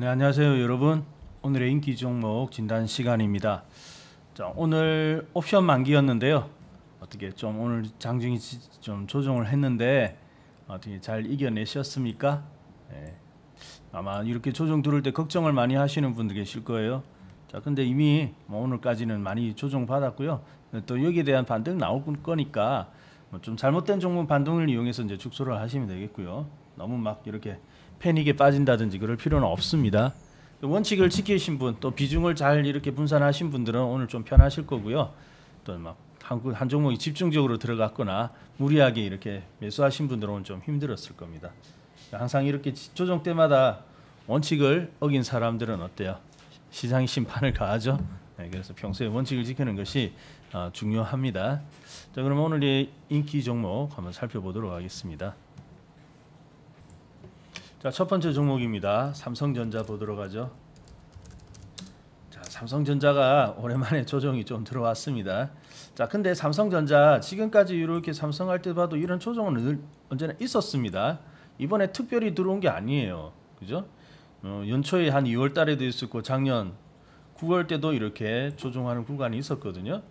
네, 안녕하세요, 여러분. 오늘의 인기 종목 진단 시간입니다. 자, 오늘 옵션 만기였는데요. 어떻게 좀 오늘 장중이 지- 좀 조정을 했는데 어떻게 잘 이겨내셨습니까? 네. 아마 이렇게 조정 들을 때 걱정을 많이 하시는 분들 계실 거예요. 자, 근데 이미 뭐 오늘까지는 많이 조정 받았고요. 또 여기에 대한 반등 나올 거니까 뭐 좀 잘못된 종목 반등을 이용해서 이제 축소를 하시면 되겠고요. 너무 막 이렇게 패닉에 빠진다든지 그럴 필요는 없습니다. 원칙을 지키신 분, 또 비중을 잘 이렇게 분산하신 분들은 오늘 좀 편하실 거고요. 또 막 한, 한 종목이 집중적으로 들어갔거나 무리하게 이렇게 매수하신 분들은 오늘 좀 힘들었을 겁니다. 항상 이렇게 지- 조정 때마다 원칙을 어긴 사람들은 어때요? 시장이 심판을 가하죠. 네, 그래서 평소에 원칙을 지키는 것이 어, 중요합니다. 자, 그럼 오늘의 인기 종목 한번 살펴보도록 하겠습니다. 자, 첫 번째 종목입니다. 삼성전자 보도록 하죠. 자, 삼성전자가 오랜만에 조정이 좀 들어왔습니다. 자, 근데 삼성전자 지금까지 이렇게 삼성 할 때 봐도 이런 조정은 늘 언제나 있었습니다. 이번에 특별히 들어온 게 아니에요. 그죠? 어, 연초에 한 2월 달에도 있었고 작년 9월 때도 이렇게 조정하는 구간이 있었거든요.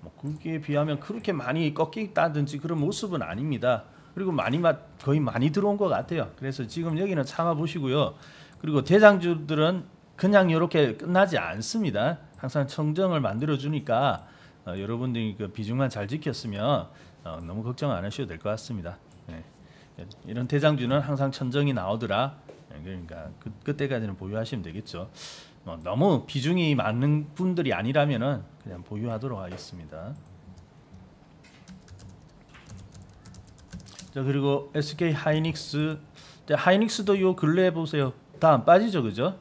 뭐 그게 비하면 그렇게 많이 꺾이다든지 그런 모습은 아닙니다. 그리고 많이 맛 거의 많이 들어온 것 같아요. 그래서 지금 여기는 참아 보시고요. 그리고 대장주들은 그냥 이렇게 끝나지 않습니다. 항상 청정을 만들어 주니까 어, 여러분들이 그 비중만 잘 지켰으면 어, 너무 걱정 안 하셔도 될 것 같습니다. 네. 이런 대장주는 항상 천정이 나오더라. 네, 그러니까 그, 그때까지는 보유하시면 되겠죠. 뭐 너무 비중이 많은 분들이 아니라면은 그냥 보유하도록 하겠습니다. 자 그리고 SK 하이닉스, 자, 하이닉스도 요 근래 보세요. 다 안 빠지죠, 그죠?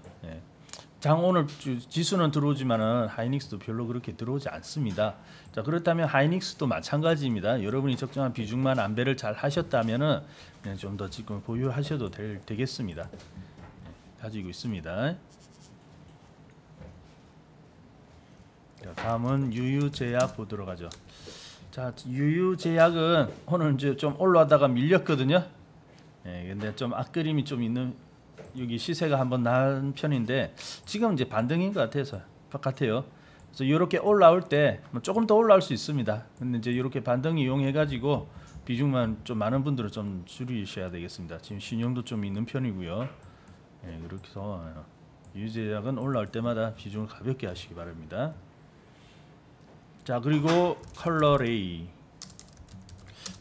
예. 장 오늘 주- 지수는 들어오지만은 하이닉스도 별로 그렇게 들어오지 않습니다. 자 그렇다면 하이닉스도 마찬가지입니다. 여러분이 적정한 비중만 안배를 잘 하셨다면은 좀 더 지금 보유하셔도 될, 되겠습니다. 예, 가지고 있습니다. 자, 다음은 유유제약 보도록 하죠. 자, 유유제약은 오늘 이제 좀 올라다가 밀렸거든요. 예, 근데 좀 앞그림이 좀 있는 여기 시세가 한번 난 편인데 지금 이제 반등인 것 같아서 같아요. 그래서 이렇게 올라올 때뭐 조금 더 올라올 수 있습니다. 근데 이제 이렇게 반등 이용해 가지고 비중만 좀 많은 분들은 좀 줄이셔야 되겠습니다. 지금 신용도 좀 있는 편이고요. 예, 그렇게 해서 유유제약은 올라올 때마다 비중을 가볍게 하시기 바랍니다. 자 그리고 컬러레이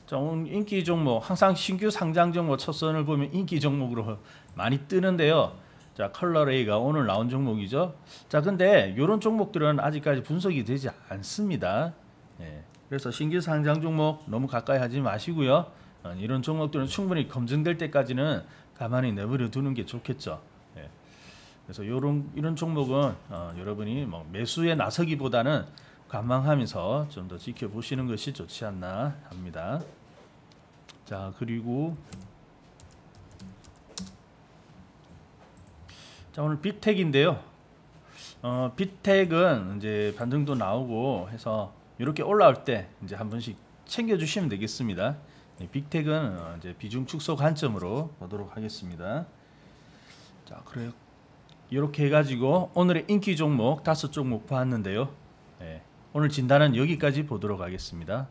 자 오늘 인기 종목 항상 신규 상장 종목 첫 선을 보면 인기 종목으로 많이 뜨는데요 자 컬러레이가 오늘 나온 종목이죠 자 근데 이런 종목들은 아직까지 분석이 되지 않습니다 예, 그래서 신규 상장 종목 너무 가까이 하지 마시고요 어, 이런 종목들은 충분히 검증될 때까지는 가만히 내버려 두는 게 좋겠죠 예. 그래서 이런 이런 종목은 어, 여러분이 뭐 매수에 나서기보다는 관망하면서 좀 더 지켜보시는 것이 좋지 않나 합니다. 자 그리고 자 오늘 빅텍인데요. 어, 빅텍은 이제 반등도 나오고 해서 이렇게 올라올 때 이제 한 번씩 챙겨주시면 되겠습니다. 네, 빅텍은 어, 이제 비중 축소 관점으로 보도록 하겠습니다. 자 그래요. 이렇게 해가지고 오늘의 인기 종목 다섯 종목 봤는데요. 네, 오늘 진단은 여기까지 보도록 하겠습니다.